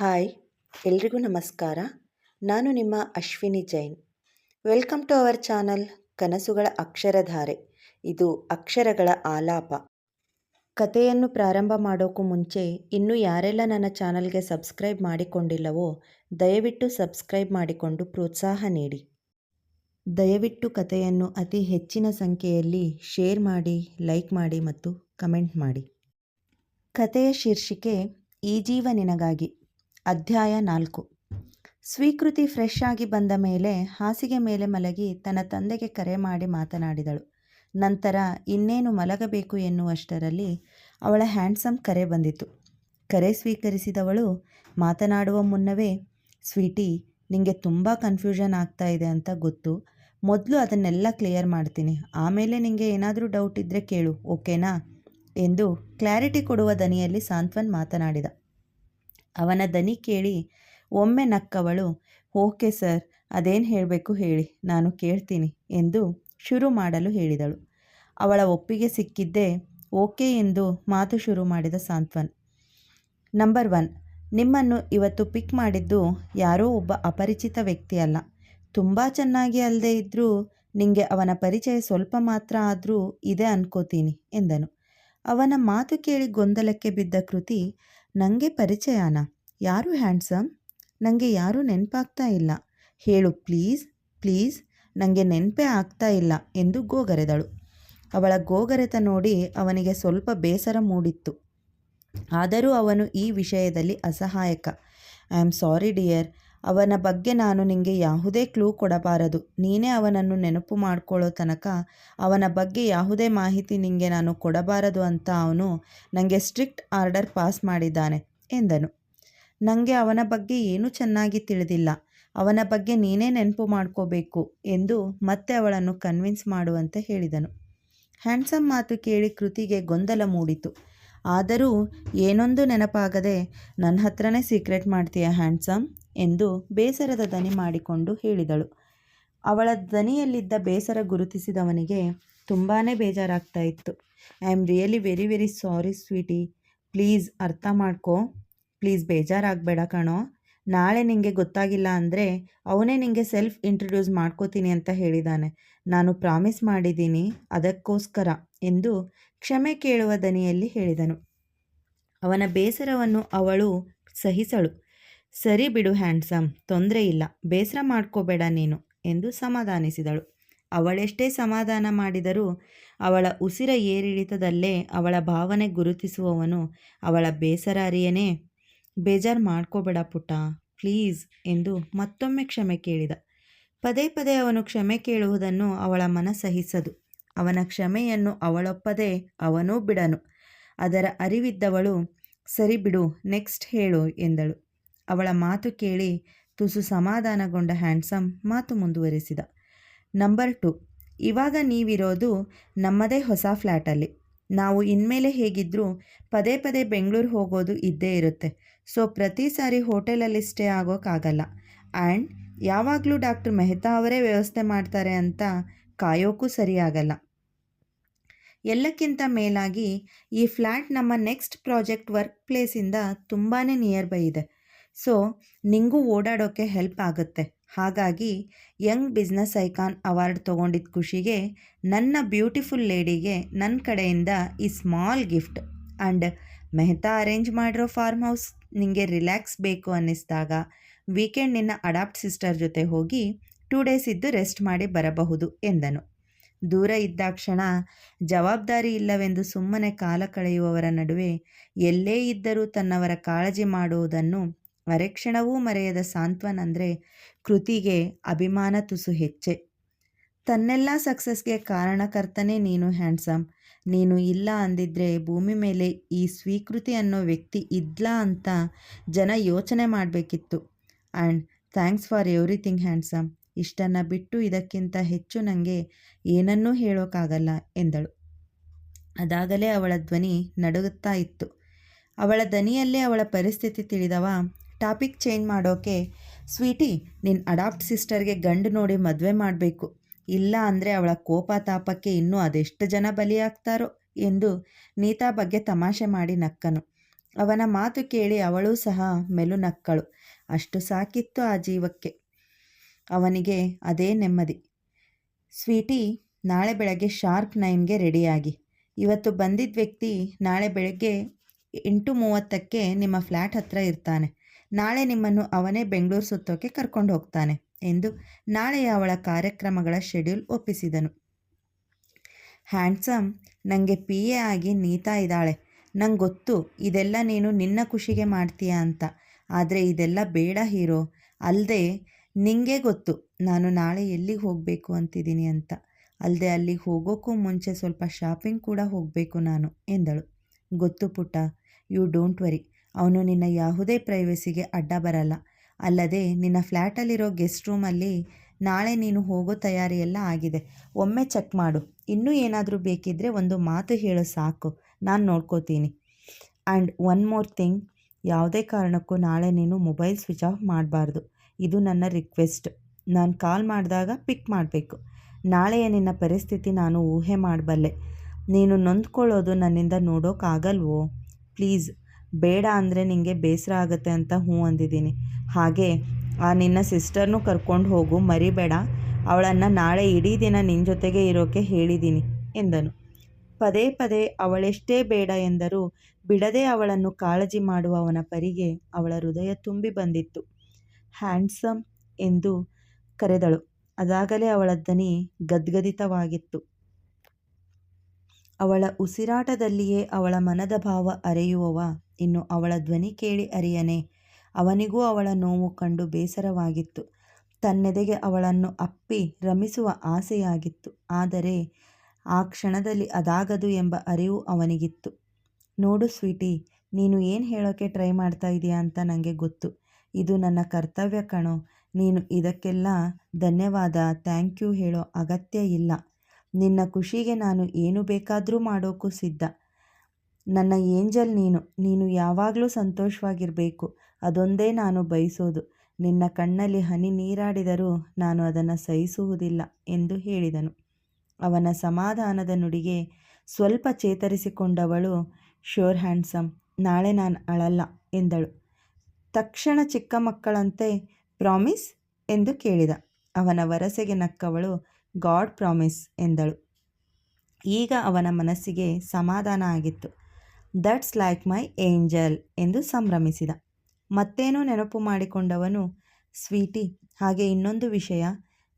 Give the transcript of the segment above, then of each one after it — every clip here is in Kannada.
ಹಾಯ್, ಎಲ್ರಿಗೂ ನಮಸ್ಕಾರ. ನಾನು ನಿಮ್ಮ Ashwini Jain. Welcome to our channel ಕನಸುಗಳ ಅಕ್ಷರಧಾರೆ. ಇದು ಅಕ್ಷರಗಳ ಆಲಾಪ. ಕಥೆಯನ್ನು ಪ್ರಾರಂಭ ಮಾಡೋಕ್ಕೂ ಮುಂಚೆ ಇನ್ನೂ ಯಾರೆಲ್ಲ ನನ್ನ ಚಾನಲ್ಗೆ ಸಬ್ಸ್ಕ್ರೈಬ್ ಮಾಡಿಕೊಂಡಿಲ್ಲವೋ, ದಯವಿಟ್ಟು ಸಬ್ಸ್ಕ್ರೈಬ್ ಮಾಡಿಕೊಂಡು ಪ್ರೋತ್ಸಾಹ ನೀಡಿ. ದಯವಿಟ್ಟು ಕಥೆಯನ್ನು ಅತಿ ಹೆಚ್ಚಿನ ಸಂಖ್ಯೆಯಲ್ಲಿ ಶೇರ್ ಮಾಡಿ, ಲೈಕ್ ಮಾಡಿ ಮತ್ತು ಕಮೆಂಟ್ ಮಾಡಿ. ಕಥೆಯ ಶೀರ್ಷಿಕೆ, ಈ ಜೀವ ನಿನಗಾಗಿ ಅಧ್ಯಾಯ ನಾಲ್ಕು. ಸ್ವೀಕೃತಿ ಫ್ರೆಶ್ ಆಗಿ ಬಂದ ಮೇಲೆ ಹಾಸಿಗೆ ಮೇಲೆ ಮಲಗಿ ತನ್ನ ತಂದೆಗೆ ಕರೆ ಮಾಡಿ ಮಾತನಾಡಿದಳು. ನಂತರ, ಇನ್ನೇನು ಮಲಗಬೇಕು ಎನ್ನುವಷ್ಟರಲ್ಲಿ ಅವಳ ಹ್ಯಾಂಡ್ಸಮ್ ಕರೆ ಬಂದಿತು ಕರೆ ಸ್ವೀಕರಿಸಿದವಳು ಮಾತನಾಡುವ ಮುನ್ನವೇ, ಸ್ವೀಟಿ ನಿಮಗೆ ತುಂಬ ಕನ್ಫ್ಯೂಷನ್ ಆಗ್ತಾ ಇದೆ ಅಂತ ಗೊತ್ತು. ಮೊದಲು ಅದನ್ನೆಲ್ಲ ಕ್ಲಿಯರ್ ಮಾಡ್ತೀನಿ. ಆಮೇಲೆ ನಿಮಗೆ ಏನಾದರೂ ಡೌಟ್ ಇದ್ದರೆ ಕೇಳು, ಓಕೆನಾ? ಎಂದು ಕ್ಲಾರಿಟಿ ಕೊಡುವ ದನಿಯಲ್ಲಿ ಸಾಂತ್ವನ್ ಮಾತನಾಡಿದ. ಅವನ ದನಿ ಕೇಳಿ, ಒಮ್ಮೆ ನಕ್ಕವಳು, ಓಕೆ ಸರ್, ಅದೇನು ಹೇಳಬೇಕು ಹೇಳಿ, ನಾನು ಕೇಳ್ತೀನಿ ಎಂದು ಶುರು ಮಾಡಲು ಹೇಳಿದಳು. ಅವಳ ಒಪ್ಪಿಗೆ ಸಿಕ್ಕಿದ್ದೇ ಓಕೆ ಎಂದು ಮಾತು ಶುರು ಮಾಡಿದ ಸಾಂತ್ವನ್. ನಂಬರ್ ಒನ್, ನಿಮ್ಮನ್ನು ಇವತ್ತು ಪಿಕ್ ಮಾಡಿದ್ದು ಯಾರೋ ಒಬ್ಬ ಅಪರಿಚಿತ ವ್ಯಕ್ತಿ ಅಲ್ಲ ತುಂಬ ಚೆನ್ನಾಗಿ ಅಲ್ಲದೆ ಇದ್ದರೂ ನಿಮಗೆ ಅವನ ಪರಿಚಯ ಸ್ವಲ್ಪ ಮಾತ್ರ ಆದರೂ ಇದೆ ಅನ್ಕೋತೀನಿ, ಎಂದನು. ಅವನ ಮಾತು ಕೇಳಿ ಗೊಂದಲಕ್ಕೆ ಬಿದ್ದ ಕೃತಿ ನನಗೆ ಪರಿಚಯಾನ? ಯಾರು ಹ್ಯಾಂಡ್ಸಮ್? ನನಗೆ ಯಾರೂ ನೆನಪಾಗ್ತಾ ಇಲ್ಲ. ಹೇಳು ಪ್ಲೀಸ್ ಪ್ಲೀಸ್ ನನಗೆ ನೆನಪೇ ಆಗ್ತಾ ಇಲ್ಲ ಎಂದು ಗೋಗರೆದಳು. ಅವಳ ಗೋಗರೆತ ನೋಡಿ ಅವನಿಗೆ ಸ್ವಲ್ಪ ಬೇಸರ ಮೂಡಿತ್ತು. ಆದರೂ ಅವನು ಈ ವಿಷಯದಲ್ಲಿ ಅಸಹಾಯಕ. ಐ ಆಮ್ ಸಾರಿ ಡಿಯರ್ ಅವನ ಬಗ್ಗೆ ನಾನು ನಿಮಗೆ ಯಾವುದೇ ಕ್ಲೂ ಕೊಡಬಾರದು. ನೀನೇ ಅವನನ್ನು ನೆನಪು ಮಾಡಿಕೊಳ್ಳೋ ತನಕ ಅವನ ಬಗ್ಗೆ ಯಾವುದೇ ಮಾಹಿತಿ ನಿಮಗೆ ನಾನು ಕೊಡಬಾರದು ಅಂತ ಅವನು ನನಗೆ ಸ್ಟ್ರಿಕ್ಟ್ ಆರ್ಡರ್ ಪಾಸ್ ಮಾಡಿದ್ದಾನೆ ಎಂದನು. ನನಗೆ ಅವನ ಬಗ್ಗೆ ಏನೂ ಚೆನ್ನಾಗಿ ತಿಳಿದಿಲ್ಲ. ಅವನ ಬಗ್ಗೆ ನೀನೇ ನೆನಪು ಮಾಡ್ಕೋಬೇಕು ಎಂದು ಮತ್ತೆ ಅವಳನ್ನು ಕನ್ವಿನ್ಸ್ ಮಾಡುವಂತೆ ಹೇಳಿದನು. ಹ್ಯಾಂಡ್ಸಮ್ ಮಾತು ಕೇಳಿ ಕೃತಿಗೆ ಗೊಂದಲ ಮೂಡಿತು. ಆದರೂ ಏನೊಂದು ನೆನಪಾಗದೆ, ನನ್ನ ಹತ್ರನೇ ಸೀಕ್ರೆಟ್ ಮಾಡ್ತೀಯ, ಹ್ಯಾಂಡ್ಸಮ್? ಎಂದು ಬೇಸರದ ದನಿ ಮಾಡಿಕೊಂಡು ಹೇಳಿದಳು. ಅವಳ ದನಿಯಲ್ಲಿದ್ದ ಬೇಸರ ಗುರುತಿಸಿದವನಿಗೆ ತುಂಬಾ ಬೇಜಾರಾಗ್ತಾ ಇತ್ತು. I am really very very sorry Sweety. Please ಅರ್ಥ ಮಾಡ್ಕೋ. ಪ್ಲೀಸ್ ಬೇಜಾರಾಗಬೇಡ ಕಣೋ. ನಾಳೆ ನಿಮಗೆ ಗೊತ್ತಾಗಿಲ್ಲ ಅಂದರೆ ಅವನೇ ನಿಮಗೆ ಸೆಲ್ಫ್ ಇಂಟ್ರೊಡ್ಯೂಸ್ ಮಾಡ್ಕೋತೀನಿ ಅಂತ ಹೇಳಿದ್ದಾನೆ ನಾನು ಪ್ರಾಮಿಸ್ ಮಾಡಿದ್ದೀನಿ ಅದಕ್ಕೋಸ್ಕರ. ಎಂದು ಕ್ಷಮೆ ಕೇಳುವ ದನಿಯಲ್ಲಿ ಹೇಳಿದನು. ಅವನ ಬೇಸರವನ್ನು ಅವಳು ಸಹಿಸಳು. ಸರಿ ಬಿಡು, ಹ್ಯಾಂಡ್ಸಮ್, ತೊಂದರೆ ಇಲ್ಲ, ಬೇಸರ ಮಾಡ್ಕೋಬೇಡ ನೀನು ಎಂದು ಸಮಾಧಾನಿಸಿದಳು. ಅವಳೆಷ್ಟೇ ಸಮಾಧಾನ ಮಾಡಿದರೂ ಅವಳ ಉಸಿರ ಏರಿಳಿತದಲ್ಲೇ ಅವಳ ಭಾವನೆ ಗುರುತಿಸುವವನು ಅವಳ ಬೇಸರ ಅರಿಯನೇ, ಬೇಜಾರು ಮಾಡ್ಕೋಬೇಡ ಪುಟ್ಟ, ಪ್ಲೀಸ್ ಎಂದು ಮತ್ತೊಮ್ಮೆ ಕ್ಷಮೆ ಕೇಳಿದ. ಪದೇ ಪದೇ ಅವನು ಕ್ಷಮೆ ಕೇಳುವುದನ್ನು ಅವಳ ಮನ ಸಹಿಸದು. ಅವನ ಕ್ಷಮೆಯನ್ನು ಅವಳೊಪ್ಪದೆ ಅವನೂ ಬಿಡನು. ಅದರ ಅರಿವಿದ್ದವಳು, ಸರಿ ಬಿಡು, ನೆಕ್ಸ್ಟ್ ಹೇಳು, ಎಂದಳು. ಅವಳ ಮಾತು ಕೇಳಿ ತುಸು ಸಮಾಧಾನಗೊಂಡ ಹ್ಯಾಂಡ್ಸಮ್ ಮಾತು ಮುಂದುವರಿಸಿದ. ನಂಬರ್ ಟು, ಇವಾಗ ನೀವಿರೋದು ನಮ್ಮದೇ ಹೊಸ ಫ್ಲ್ಯಾಟಲ್ಲಿ ನಾವು ಇನ್ಮೇಲೆ ಹೇಗಿದ್ದರೂ ಪದೇ ಪದೇ ಬೆಂಗಳೂರು ಹೋಗೋದು ಇದ್ದೇ ಇರುತ್ತೆ. ಸೊ, ಪ್ರತಿ ಸಾರಿ ಹೋಟೆಲಲ್ಲಿ ಸ್ಟೇ ಆಗೋಕ್ಕಾಗಲ್ಲ. ಆ್ಯಂಡ್ ಯಾವಾಗಲೂ ಡಾಕ್ಟರ್ ಮೆಹ್ತಾ ಅವರೇ ವ್ಯವಸ್ಥೆ ಮಾಡ್ತಾರೆ ಅಂತ ಕಾಯೋಕ್ಕೂ ಸರಿಯಾಗಲ್ಲ. ಎಲ್ಲಕ್ಕಿಂತ ಮೇಲಾಗಿ ಈ ಫ್ಲ್ಯಾಟ್ ನಮ್ಮ ನೆಕ್ಸ್ಟ್ ಪ್ರಾಜೆಕ್ಟ್ ವರ್ಕ್ ಪ್ಲೇಸಿಂದ ತುಂಬಾ ನಿಯರ್ ಬೈ ಇದೆ. ಸೊ ನಿಂಗೂ ಓಡಾಡೋಕ್ಕೆ ಹೆಲ್ಪ್ ಆಗುತ್ತೆ. ಹಾಗಾಗಿ ಯಂಗ್ ಬಿಸ್ನೆಸ್ ಐಕಾನ್ ಅವಾರ್ಡ್ ತೊಗೊಂಡಿದ್ದ ಖುಷಿಗೆ ನನ್ನ ಬ್ಯೂಟಿಫುಲ್ ಲೇಡಿಗೆ ನನ್ನ ಕಡೆಯಿಂದ ಈ small gift and Mehta arrange ಮಾಡಿರೋ ಫಾರ್ಮ್ ಹೌಸ್ ನಿಮಗೆ ರಿಲ್ಯಾಕ್ಸ್ ಬೇಕು ಅನ್ನಿಸಿದಾಗ ವೀಕೆಂಡ್ ನಿನ್ನ ಅಡಾಪ್ಟ್ ಸಿಸ್ಟರ್ ಜೊತೆ ಹೋಗಿ ಟೂ ಡೇಸ್ ಇದ್ದು ರೆಸ್ಟ್ ಮಾಡಿ ಬರಬಹುದು ಎಂದನು. ದೂರ ಇದ್ದಾಕ್ಷಣ ಜವಾಬ್ದಾರಿ ಇಲ್ಲವೆಂದು ಸುಮ್ಮನೆ ಕಾಲ ಕಳೆಯುವವರ ನಡುವೆ ಎಲ್ಲೇ ಇದ್ದರೂ ತನ್ನವರ ಕಾಳಜಿ ಮಾಡುವುದನ್ನು ಅರೆಕ್ಷಣವೂ ಮರೆಯದ ಸಾಂತ್ವನ್ ಅಂದರೆ ಕೃತಿಗೆ ಅಭಿಮಾನ ತುಸು ಹೆಚ್ಚೆ. ತನ್ನೆಲ್ಲ ಸಕ್ಸಸ್ಗೆ ಕಾರಣಕರ್ತನೇ ನೀನು, ಹ್ಯಾಂಡ್ಸಮ್. ನೀನು ಇಲ್ಲ ಅಂದಿದ್ರೆ ಭೂಮಿ ಮೇಲೆ ಈ ಸ್ವೀಕೃತಿ ಅನ್ನೋ ವ್ಯಕ್ತಿ ಇದ್ಲ ಅಂತ ಜನ ಯೋಚನೆ ಮಾಡಬೇಕಿತ್ತು. And thanks for everything, handsome. ಇಷ್ಟನ್ನು ಬಿಟ್ಟು ಇದಕ್ಕಿಂತ ಹೆಚ್ಚು ನನಗೆ ಏನನ್ನೂ ಹೇಳೋಕ್ಕಾಗಲ್ಲ ಎಂದಳು. ಅದಾಗಲೇ ಅವಳ ಧ್ವನಿ ನಡುಗುತ್ತಾ ಇತ್ತು. ಅವಳ ದನಿಯಲ್ಲೇ ಅವಳ ಪರಿಸ್ಥಿತಿ ತಿಳಿದವ. ಟಾಪಿಕ್ ಚೇಂಜ್ ಮಾಡೋಕೆ, ಸ್ವೀಟಿ ನಿನ್ನ ಅಡಾಪ್ಟ್ ಸಿಸ್ಟರ್ಗೆ ಗಂಡು ನೋಡಿ ಮದುವೆ ಮಾಡಬೇಕು. ಇಲ್ಲ ಅಂದರೆ ಅವಳ ಕೋಪ ತಾಪಕ್ಕೆ ಇನ್ನೂ ಅದೆಷ್ಟು ಜನ ಬಲಿಯಾಗ್ತಾರೋ? ಎಂದು ನೀತಾ ಬಗ್ಗೆ ತಮಾಷೆ ಮಾಡಿ ನಕ್ಕನು. ಅವನ ಮಾತು ಕೇಳಿ ಅವಳೂ ಸಹ ಮೆಲು ನಕ್ಕಳು. ಅಷ್ಟು ಸಾಕಿತ್ತು ಆ ಜೀವಕ್ಕೆ. ಅವನಿಗೆ ಅದೇ ನೆಮ್ಮದಿ. ಸ್ವೀಟಿ, ನಾಳೆ ಬೆಳಗ್ಗೆ ಶಾರ್ಪ್ ನೈನ್ಗೆ ರೆಡಿಯಾಗಿ. ಇವತ್ತು ಬಂದಿದ್ದ ವ್ಯಕ್ತಿ ನಾಳೆ ಬೆಳಗ್ಗೆ ಎಂಟು ಮೂವತ್ತಕ್ಕೆ ನಿಮ್ಮ ಫ್ಲ್ಯಾಟ್ ಹತ್ರ ಇರ್ತಾನೆ. ನಾಳೆ ನಿಮ್ಮನ್ನು ಅವನೇ ಬೆಂಗಳೂರು ಸುತ್ತೋಕೆ ಕರ್ಕೊಂಡು ಹೋಗ್ತಾನೆ, ಎಂದು ನಾಳೆಯ ಅವಳ ಕಾರ್ಯಕ್ರಮಗಳ ಶೆಡ್ಯೂಲ್ ಒಪ್ಪಿಸಿದನು. ಹ್ಯಾಂಡ್ಸಮ್ ನನಗೆ ಪಿ ಎ ಆಗಿ ನೀತಾ ಇದ್ದಾಳೆ. ನಂಗೆ ಗೊತ್ತು, ಇದೆಲ್ಲ ನೀನು ನಿನ್ನ ಖುಷಿಗೆ ಮಾಡ್ತೀಯಾ ಅಂತ. ಆದರೆ ಇದೆಲ್ಲ ಬೇಡ ಹೀರೋ. ಅಲ್ಲದೆ ನಿಂಗೆ ಗೊತ್ತು, ನಾನು ನಾಳೆ ಎಲ್ಲಿಗೆ ಹೋಗಬೇಕು ಅಂತಿದ್ದೀನಿ ಅಂತ. ಅಲ್ಲದೆ ಅಲ್ಲಿಗೆ ಹೋಗೋಕ್ಕೂ ಮುಂಚೆ ಸ್ವಲ್ಪ ಶಾಪಿಂಗ್ ಕೂಡ ಹೋಗಬೇಕು ನಾನು, ಎಂದಳು. ಗೊತ್ತು ಪುಟ್ಟ, ಯು ಡೋಂಟ್ ವರಿ. ಅವನು ನಿನ್ನ ಯಾವುದೇ ಪ್ರೈವಸಿಗೆ ಅಡ್ಡ ಬರಲ್ಲ. ಅಲ್ಲದೆ ನಿನ್ನ ಫ್ಲ್ಯಾಟಲ್ಲಿರೋ ಗೆಸ್ಟ್ ರೂಮಲ್ಲಿ ನಾಳೆ ನೀನು ಹೋಗೋ ತಯಾರಿ ಎಲ್ಲ ಆಗಿದೆ. ಒಮ್ಮೆ ಚೆಕ್ ಮಾಡು. ಇನ್ನೂ ಏನಾದರೂ ಬೇಕಿದ್ದರೆ ಒಂದು ಮಾತು ಹೇಳು ಸಾಕು. ನಾನು ನೋಡ್ಕೋತೀನಿ. ಆ್ಯಂಡ್ ಒನ್ ಮೋರ್ ಥಿಂಗ್, ಯಾವುದೇ ಕಾರಣಕ್ಕೂ ನಾಳೆ ನೀನು ಮೊಬೈಲ್ ಸ್ವಿಚ್ ಆಫ್ ಮಾಡಬಾರ್ದು. ಇದು ನನ್ನ ರಿಕ್ವೆಸ್ಟ್ ನಾನು ಕಾಲ್ ಮಾಡಿದಾಗ ಪಿಕ್ ಮಾಡಬೇಕು. ನಾಳೆಯ ನಿನ್ನ ಪರಿಸ್ಥಿತಿ ನಾನು ಊಹೆ ಮಾಡಬಲ್ಲೆ. ನೀನು ನೊಂದ್ಕೊಳ್ಳೋದು ನನ್ನಿಂದ ನೋಡೋಕ್ಕಾಗಲ್ವೋ ಪ್ಲೀಸ್ ಬೇಡ ಅಂದರೆ ನಿನಗೆ ಬೇಸರ ಆಗುತ್ತೆ ಅಂತ ಹ್ಞೂ ಅಂದಿದ್ದೀನಿ. ಹಾಗೆ, ಆ ನಿನ್ನ ಸಿಸ್ಟರ್ನೂ ಕರ್ಕೊಂಡು ಹೋಗು. ಮರಿಬೇಡ. ಅವಳನ್ನು ನಾಳೆ ಇಡೀ ದಿನ ನಿನ್ನ ಜೊತೆಗೆ ಇರೋಕೆ ಹೇಳಿದ್ದೀನಿ, ಎಂದನು. ಪದೇ ಪದೇ ಅವಳೆಷ್ಟೇ ಬೇಡ ಎಂದರೂ ಬಿಡದೆ ಅವಳನ್ನು ಕಾಳಜಿ ಮಾಡುವ ಅವನ ಪರಿಗೆ ಅವಳ ಹೃದಯ ತುಂಬಿ ಬಂದಿತ್ತು. ಹ್ಯಾಂಡ್ಸಮ್ ಎಂದು ಕರೆದಳು. ಅದಾಗಲೇ ಅವಳ ದನಿ ಗದ್ಗದಿತವಾಗಿತ್ತು. ಅವಳ ಉಸಿರಾಟದಲ್ಲಿಯೇ ಅವಳ ಮನದ ಭಾವ ಅರೆಯುವವ. ಇನ್ನು ಅವಳ ಧ್ವನಿ ಕೇಳಿ ಅರಿಯನೆ. ಅವನಿಗೂ ಅವಳ ನೋವು ಕಂಡು ಬೇಸರವಾಗಿತ್ತು. ತನ್ನೆದೆಗೆ ಅವಳನ್ನು ಅಪ್ಪಿ ರಮಿಸುವ ಆಸೆಯಾಗಿತ್ತು. ಆದರೆ ಆ ಕ್ಷಣದಲ್ಲಿ ಅದಾಗದು ಎಂಬ ಅರಿವು ಅವನಿಗಿತ್ತು. ನೋಡು ಸ್ವೀಟಿ, ನೀನು ಏನು ಹೇಳೋಕ್ಕೆ ಟ್ರೈ ಮಾಡ್ತಾ ಇದೀಯಾ ಅಂತ ನನಗೆ ಗೊತ್ತು. ಇದು ನನ್ನ ಕರ್ತವ್ಯ ಕಣೋ. ನೀನು ಇದಕ್ಕೆಲ್ಲ ಧನ್ಯವಾದ. ಥ್ಯಾಂಕ್ ಯು ಹೇಳೋ ಅಗತ್ಯ ಇಲ್ಲ. ನಿನ್ನ ಖುಷಿಗೆ ನಾನು ಏನು ಬೇಕಾದರೂ ಮಾಡೋಕ್ಕೂ ಸಿದ್ಧ. ನನ್ನ ಏಂಜಲ್ ನೀನು. ನೀನು ಯಾವಾಗಲೂ ಸಂತೋಷವಾಗಿರಬೇಕು. ಅದೊಂದೇ ನಾನು ಬಯಸೋದು. ನಿನ್ನ ಕಣ್ಣಲ್ಲಿ ಹನಿ ನೀರಾಡಿದರೂ ನಾನು ಅದನ್ನು ಸಹಿಸುವುದಿಲ್ಲ ಎಂದು ಹೇಳಿದನು. ಅವನ ಸಮಾಧಾನದ ನುಡಿಗೆ ಸ್ವಲ್ಪ ಚೇತರಿಸಿಕೊಂಡವಳು, ಶ್ಯೂರ್ ಹ್ಯಾಂಡ್ಸಮ್, ನಾಳೆ ನಾನು ಅಳಲ್ಲ, ಎಂದಳು. ತಕ್ಷಣ ಚಿಕ್ಕ ಮಕ್ಕಳಂತೆ ಪ್ರಾಮಿಸ್ ಎಂದು ಕೇಳಿದ. ಅವನ ವರಸೆಗೆ ನಕ್ಕವಳು ಗಾಡ್ ಪ್ರಾಮಿಸ್ ಎಂದಳು. ಈಗ ಅವನ ಮನಸ್ಸಿಗೆ ಸಮಾಧಾನ ಆಗಿತ್ತು. ದಟ್ಸ್ ಲೈಕ್ ಮೈ ಏಂಜಲ್ ಎಂದು ಸಂಭ್ರಮಿಸಿದ. ಮತ್ತೇನೋ ನೆನಪು ಮಾಡಿಕೊಂಡವನು, ಸ್ವೀಟಿ, ಹಾಗೆ ಇನ್ನೊಂದು ವಿಷಯ.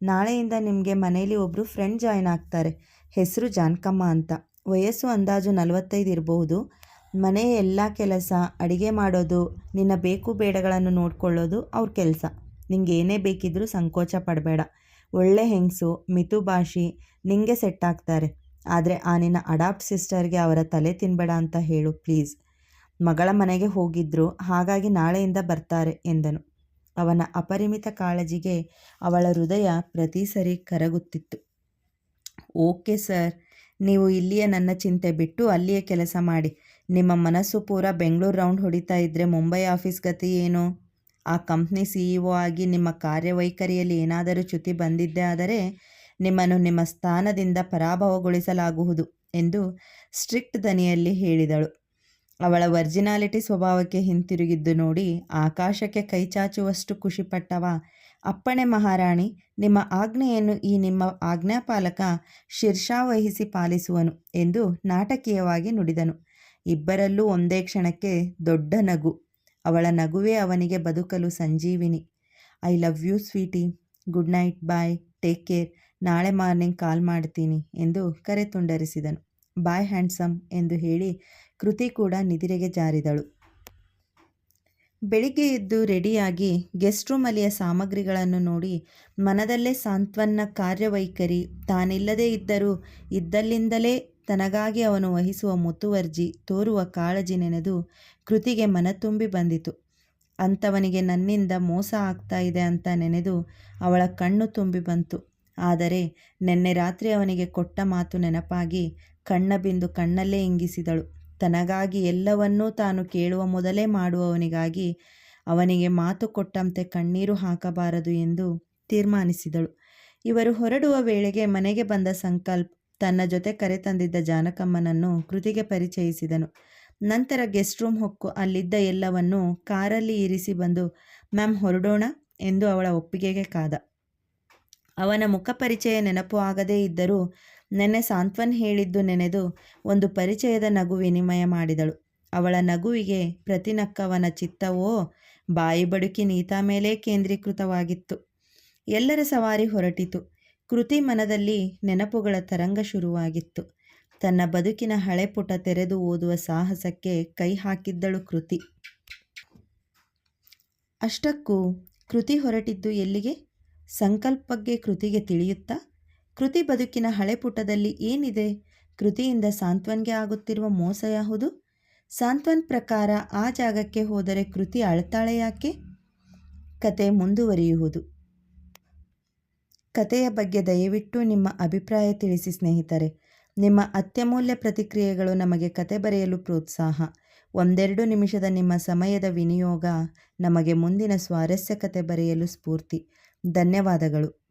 ನಾಳೆಯಿಂದ ನಿಮಗೆ ಮನೆಯಲ್ಲಿ ಒಬ್ಬರು ಫ್ರೆಂಡ್ ಜಾಯ್ನ್ ಆಗ್ತಾರೆ. ಹೆಸರು ಜಾನ್ಕಮ್ಮ ಅಂತ. ವಯಸ್ಸು ಅಂದಾಜು ನಲವತ್ತೈದು ಇರಬಹುದು ಮನೆಯ ಎಲ್ಲ ಕೆಲಸ, ಅಡಿಗೆ ಮಾಡೋದು, ನಿನ್ನ ಬೇಕು ಬೇಡಗಳನ್ನು ನೋಡ್ಕೊಳ್ಳೋದು ಅವ್ರ ಕೆಲಸ. ನಿಂಗೆ ಏನೇ ಬೇಕಿದ್ರೂ ಸಂಕೋಚ ಪಡಬೇಡ. ಒಳ್ಳೆ ಹೆಂಗಸು ಮಿತುಭಾಷಿ ನಿಂಗೆ ಸೆಟ್ ಆಗ್ತಾರೆ. ಆದರೆ ಆ ನಿನ್ನ ಅಡಾಪ್ಟ್ ಸಿಸ್ಟರ್ಗೆ ಅವರ ತಲೆ ತಿನ್ಬೇಡ ಅಂತ ಹೇಳು ಪ್ಲೀಸ್. ಮಗಳ ಮನೆಗೆ ಹೋಗಿದ್ರು, ಹಾಗಾಗಿ ನಾಳೆಯಿಂದ ಬರ್ತಾರೆ ಎಂದನು. ಅವನ ಅಪರಿಮಿತ ಕಾಳಜಿಗೆ ಅವಳ ಹೃದಯ ಪ್ರತಿ ಸರಿ ಕರಗುತ್ತಿತ್ತು. ಓಕೆ ಸರ್, ನೀವು ಇಲ್ಲಿಯೇ ನನ್ನ ಚಿಂತೆ ಬಿಟ್ಟು ಅಲ್ಲಿಯೇ ಕೆಲಸ ಮಾಡಿ. ನಿಮ್ಮ ಮನಸ್ಸು ಪೂರ ಬೆಂಗಳೂರು ರೌಂಡ್ ಹೊಡಿತಾ ಇದ್ದರೆ ಮುಂಬೈ ಆಫೀಸ್ ಗತಿ ಏನು? ಆ ಕಂಪ್ನಿ ಸಿ ಆಗಿ ನಿಮ್ಮ ಕಾರ್ಯವೈಖರಿಯಲ್ಲಿ ಏನಾದರೂ ಚ್ಯುತಿ ಬಂದಿದ್ದೇ ಆದರೆ ನಿಮ್ಮನ್ನು ನಿಮ್ಮ ಸ್ಥಾನದಿಂದ ಪರಾಭವಗೊಳಿಸಲಾಗುವುದು ಎಂದು ಸ್ಟ್ರಿಕ್ಟ್ ದನಿಯಲ್ಲಿ ಹೇಳಿದಳು. ಅವಳ ವರ್ಜಿನಾಲಿಟಿ ಸ್ವಭಾವಕ್ಕೆ ಹಿಂತಿರುಗಿದ್ದು ನೋಡಿ ಆಕಾಶಕ್ಕೆ ಕೈಚಾಚುವಷ್ಟು ಖುಷಿಪಟ್ಟವ ಅಪ್ಪಣೆ ಮಹಾರಾಣಿ, ನಿಮ್ಮ ಆಜ್ಞೆಯನ್ನು ಈ ನಿಮ್ಮ ಆಜ್ಞಾಪಾಲಕ ಶೀರ್ಷಾವಹಿಸಿ ಪಾಲಿಸುವನು ಎಂದು ನಾಟಕೀಯವಾಗಿ ನುಡಿದನು. ಇಬ್ಬರಲ್ಲೂ ಒಂದೇ ಕ್ಷಣಕ್ಕೆ ದೊಡ್ಡ ನಗು. ಅವಳ ನಗುವೇ ಅವನಿಗೆ ಬದುಕಲು ಸಂಜೀವಿನಿ. I love you, Sweety. Good night, bye. Take care. ನಾಳೆ ಮಾರ್ನಿಂಗ್ ಕಾಲ್ ಮಾಡ್ತೀನಿ ಎಂದು ಕರೆ ತುಂಡರಿಸಿದನು. ಬಾಯ್, ಹ್ಯಾಂಡ್ಸಮ್ ಎಂದು ಹೇಳಿ ಕೃತಿ ಕೂಡ ನಿದಿರೆಗೆ ಜಾರಿದಳು. ಬೆಳಿಗ್ಗೆ ಎದ್ದು ರೆಡಿಯಾಗಿ ಗೆಸ್ಟ್ ರೂಮಲ್ಲಿಯ ಸಾಮಗ್ರಿಗಳನ್ನು ನೋಡಿ ಮನದಲ್ಲೇ ಸಾಂತ್ವನ ಕಾರ್ಯವೈಖರಿ ತಾನಿಲ್ಲದೇ ಇದ್ದರೂ ಇದ್ದಲ್ಲಿಂದಲೇ ತನಗಾಗಿ ಅವನು ವಹಿಸುವ ಮುತುವರ್ಜಿ ತೋರುವ ಕಾಳಜಿ ನೆನೆದು ಕೃತಿಗೆ ಮನ ತುಂಬಿ ಬಂದಿತು. ಅಂಥವನಿಗೆ ನನ್ನಿಂದ ಮೋಸ ಆಗ್ತಾ ಇದೆ ಅಂತ ನೆನೆದು ಅವಳ ಕಣ್ಣು ತುಂಬಿ ಬಂತು. ಆದರೆ ನಿನ್ನೆ ರಾತ್ರಿ ಅವನಿಗೆ ಕೊಟ್ಟ ಮಾತು ನೆನಪಾಗಿ ಕಣ್ಣ ಬಿಂದು ಕಣ್ಣಲ್ಲೇ ಇಂಗಿಸಿದಳು. ತನಗಾಗಿ ಎಲ್ಲವನ್ನೂ ತಾನು ಕೇಳುವ ಮೊದಲೇ ಮಾಡುವವನಿಗಾಗಿ ಅವನಿಗೆ ಮಾತು ಕೊಟ್ಟಂತೆ ಕಣ್ಣೀರು ಹಾಕಬಾರದು ಎಂದು ತೀರ್ಮಾನಿಸಿದಳು. ಇವರು ಹೊರಡುವ ವೇಳೆಗೆ ಮನೆಗೆ ಬಂದ ಸಂಕಲ್ಪ್ ತನ್ನ ಜೊತೆ ಕರೆತಂದಿದ್ದ ಜಾನಕಮ್ಮನನ್ನು ಕೃತಿಗೆ ಪರಿಚಯಿಸಿದನು. ನಂತರ ಗೆಸ್ಟ್ ರೂಮ್ ಹೊಕ್ಕು ಅಲ್ಲಿದ್ದ ಎಲ್ಲವನ್ನು ಕಾರಲ್ಲಿ ಇರಿಸಿ ಬಂದು, ಮ್ಯಾಮ್ ಹೊರಡೋಣ? ಎಂದು ಅವಳ ಒಪ್ಪಿಗೆಗೆ ಕಾದ. ಅವನ ಮುಖ ಪರಿಚಯ ನೆನಪು ಆಗದೇ ಇದ್ದರೂ ನೆನ್ನೆ ಸಾಂತ್ವನ್ ಹೇಳಿದ್ದು ನೆನೆದು ಒಂದು ಪರಿಚಯದ ನಗು ವಿನಿಮಯ ಮಾಡಿದಳು. ಅವಳ ನಗುವಿಗೆ ಪ್ರತಿನಕ್ಕವನ ಚಿತ್ತವೋ, ಬಾಯಿ ಬಡುಕಿ ನೀತಾ ಮೇಲೆ ಕೇಂದ್ರೀಕೃತವಾಗಿತ್ತು. ಎಲ್ಲರ ಸವಾರಿ ಹೊರಟಿತು. ಕೃತಿ ಮನದಲ್ಲಿ ನೆನಪುಗಳ ತರಂಗ ಶುರುವಾಗಿತ್ತು. ತನ್ನ ಬದುಕಿನ ಹಳೆ ಪುಟ ತೆರೆದು ಓದುವ ಸಾಹಸಕ್ಕೆ ಕೈ ಹಾಕಿದ್ದಳು ಕೃತಿ. ಅಷ್ಟಕ್ಕೂ ಕೃತಿ ಹೊರಟಿದ್ದು ಎಲ್ಲಿಗೆ? ಸಂಕಲ್ಪಕ್ಕೆ ಕೃತಿಗೆ ತಿಳಿಯುತ್ತಾ? ಕೃತಿ ಬದುಕಿನ ಹಳೆ ಪುಟದಲ್ಲಿ ಏನಿದೆ? ಕೃತಿಯಿಂದ ಸಾಂತ್ವನ್ಗೆ ಆಗುತ್ತಿರುವ ಮೋಸ ಯಾವುದು? ಸಾಂತ್ವನ್ ಪ್ರಕಾರ ಆ ಜಾಗಕ್ಕೆ ಹೋದರೆ ಕೃತಿ ಅಳ್ತಾಳೆ ಯಾಕೆ? ಕತೆ ಮುಂದುವರಿಯುವುದು. ಕತೆಯ ಬಗ್ಗೆ ದಯವಿಟ್ಟು ನಿಮ್ಮ ಅಭಿಪ್ರಾಯ ತಿಳಿಸಿ, ಸ್ನೇಹಿತರೆ. ನಿಮ್ಮ ಅತ್ಯಮೂಲ್ಯ ಪ್ರತಿಕ್ರಿಯೆಗಳು ನಮಗೆ ಕತೆ ಬರೆಯಲು ಪ್ರೋತ್ಸಾಹ. ಒಂದೆರಡು ನಿಮಿಷದ ನಿಮ್ಮ ಸಮಯದ ವಿನಿಯೋಗ ನಮಗೆ ಮುಂದಿನ ಸ್ವಾರಸ್ಯ ಕತೆ ಬರೆಯಲು ಸ್ಫೂರ್ತಿ. ಧನ್ಯವಾದಗಳು.